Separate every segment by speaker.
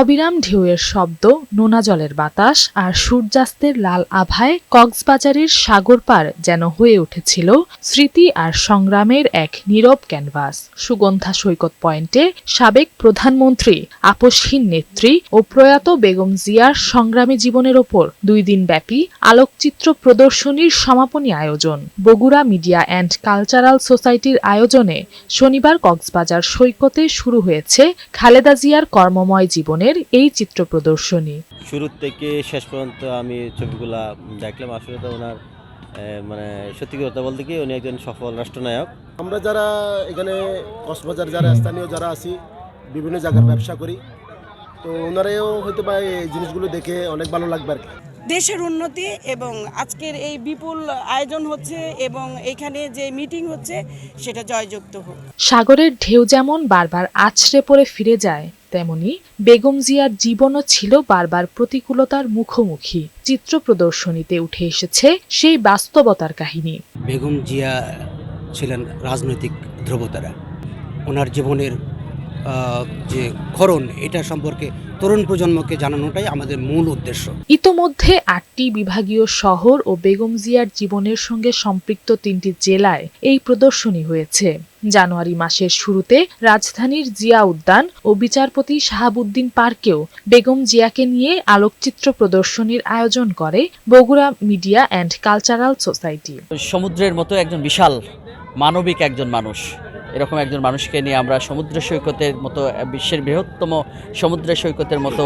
Speaker 1: অবিরাম ঢেউয়ের শব্দ, নোনা জলের বাতাস আর সূর্যাস্তের লাল আভায় কক্সবাজারের সাগর পার যেন হয়ে উঠেছিল স্মৃতি আর সংগ্রামের এক নীরব ক্যানভাস। সুগন্ধা সৈকত পয়েন্টে সাবেক প্রধানমন্ত্রী, আপসহীন নেত্রী ও প্রয়াত বেগম জিয়ার সংগ্রামী জীবনের ওপর দুই দিন ব্যাপী আলোকচিত্র প্রদর্শনীর সমাপনী আয়োজন। বগুড়া মিডিয়া অ্যান্ড কালচারাল সোসাইটির আয়োজনে শনিবার কক্সবাজার সৈকতে শুরু হয়েছে খালেদা জিয়ার কর্মময় জীবনের এই চিত্র প্রদর্শনী।
Speaker 2: শুরু থেকে শেষ পর্যন্ত আমি ছবিগুলা দেখলাম। আসলে তো ওনার মানে সত্যি কথা বলতে কি উনি একজন সফল রাষ্ট্রনায়ক।
Speaker 3: আমরা যারা এখানে কক্সবাজার যারা স্থানীয় যারা আছি বিভিন্ন জায়গায় ব্যবসা করি তো ওনারাও হয়তো বা এই জিনিসগুলো দেখে অনেক ভালো লাগবে আর কি।
Speaker 4: দেশের উন্নতি এবং আজকের এই বিপুল আয়োজন হচ্ছে এবং এখানে যে মিটিং হচ্ছে সেটা জয়যুক্ত হোক।
Speaker 1: সাগরের ঢেউ যেমন বারবার আছড়ে পড়ে ফিরে যায় তেমনি বেগম জিয়ার জীবনও ছিল বারবার প্রতিকূলতার মুখোমুখি। চিত্র প্রদর্শনীতে উঠে এসেছে সেই বাস্তবতার কাহিনী।
Speaker 5: বেগম জিয়া ছিলেন রাজনৈতিক ধ্রুবতারা। ওনার জীবনের যে খরণ এটা সম্পর্কে তরুণ প্রজন্মকে জানানোটাই আমাদের মূল উদ্দেশ্য।
Speaker 1: ইতোমধ্যে আটটি বিভাগীয় শহর ও বেগম জিয়ার জীবনের সঙ্গে সম্পৃক্ত তিনটি জেলায় এই প্রদর্শনী হয়েছে। জানুয়ারি মাসের শুরুতে রাজধানীর জিয়া উদ্যান ও বিচারপতি শাহাবুদ্দিন পার্কেও বেগম জিয়াকে নিয়ে আলোকচিত্র প্রদর্শনীর আয়োজন করে Bogura media and cultural society.
Speaker 6: সমুদ্রের মতো একজন বিশাল মানবিক একজন মানুষ। এরকম একজন মানুষকে নিয়ে আমরা সমুদ্র সৈকতের মতো বিশ্বের বৃহত্তম সমুদ্র সৈকতের মতো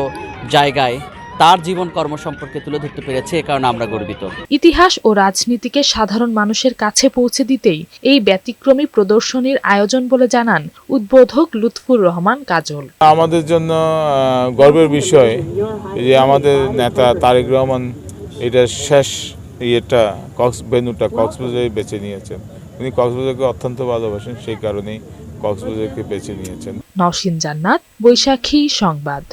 Speaker 6: জায়গায় তার জীবন কর্ম সম্পর্কে তুলে ধরতে পেরেছে এ কারণে আমরা গর্বিত।
Speaker 1: ইতিহাস ও রাজনীতিকে সাধারণ মানুষের কাছে পৌঁছে দিতেই এই ব্যতিক্রমী প্রদর্শনীর আয়োজন বলে জানান উদ্বোধক লুৎফুর রহমান কাজল।
Speaker 7: আমাদের জন্য আহ, গর্বের বিষয় যে আমাদের নেতা তারেক রহমান এটা শেষ ইয়েটা কক্স ভেনুটা কক্সবাজারে বেছে নিয়েছেন। উনি কক্সবাজারকে অত্যন্ত ভালোবাসেন সেই কারণেই কক্সবাজারকে বেছে নিয়েছেন।
Speaker 1: নওশিন জান্নাত বৈশাখী সংবাদ।